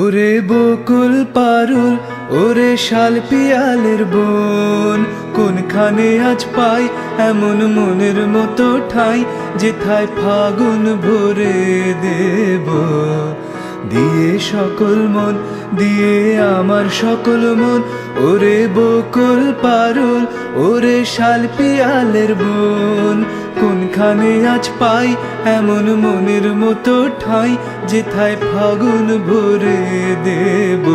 ওরে বকুল পারুল, ওরে শাল পিয়ালের বোন। কোনখানে আজ পাই এমন মনের মতো ঠাই, যেথায় ফাগুন ভরে দেব। দিয়ে সকল মন, দিয়ে আমার সকল মন, ওরে বকুল পারুল, ওরে শাল পিয়ালের বোন। কোনখানে আজ পাই এমন মনের মতো ঠাই যেথায় ফাগুন ভরে দেব।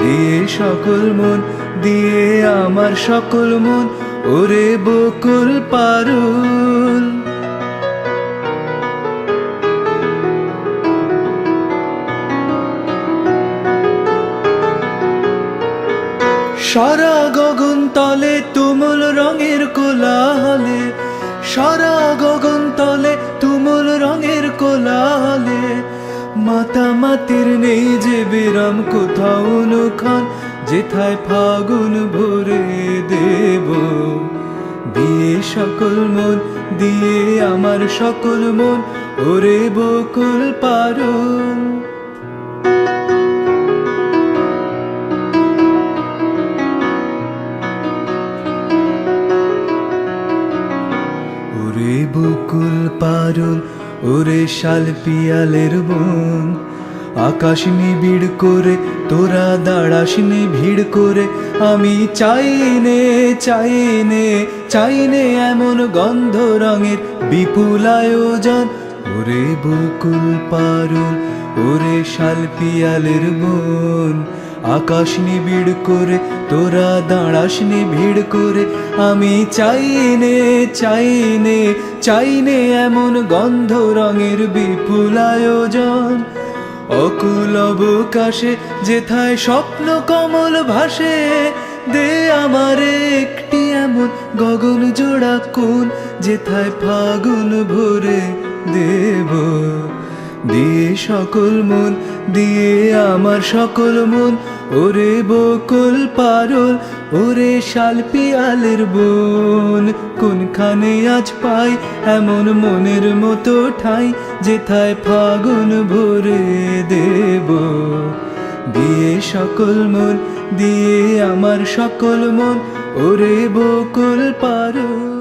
দিয়ে সকল মন, দিয়ে আমার সকল মন, ওরে বকুল পারুল। সারা গগন তলে তুমুল রঙের কোলাহলে, সারা গগন তলে মাতামাতির নেই যে বিরাম কোথাও অনুক্ষণ যেথায় ফাগুন ভরে দেব। দিয়ে সকল মন, দিয়ে আমার সকল মন, ওরে বকুল পারুল ওরে বকুল পারুল ওরে শাল পিয়ালের বোন, আকাশ নিবিড় করে, তোরা দাঁড়াস ভিড় করে। আমি চাইনে চাইনে চাইনে এমন গন্ধ রঙের বিপুল আয়োজন। ওরে বকুল পারুল, ওরে শাল পিয়ালের বোন আকাশ নিবিড় করে, তোরা দাঁড়াস ভিড় করে। আমি চাইনে চাইনে চাইনে এমন গন্ধ রঙের বিপুল আয়োজন। অকুল অবকাশে যেথায় স্বপ্ন কমল ভাসে, দে আমার একটি এমন গগন জোড়া কোন যেথায় ফাগুন ভরে দেব। দিয়ে সকল মন, দিয়ে আমার সকল মন। ওরে বকুল পারল, ওরে শাল পিয়ালের বোন। কোনখানে আজ পাই এমন মনের মতো ঠাই, যেথায় ফাগুন ভরে দেব। দিয়ে সকল মন, দিয়ে আমার সকল মন। ওরে বকুল পারুল।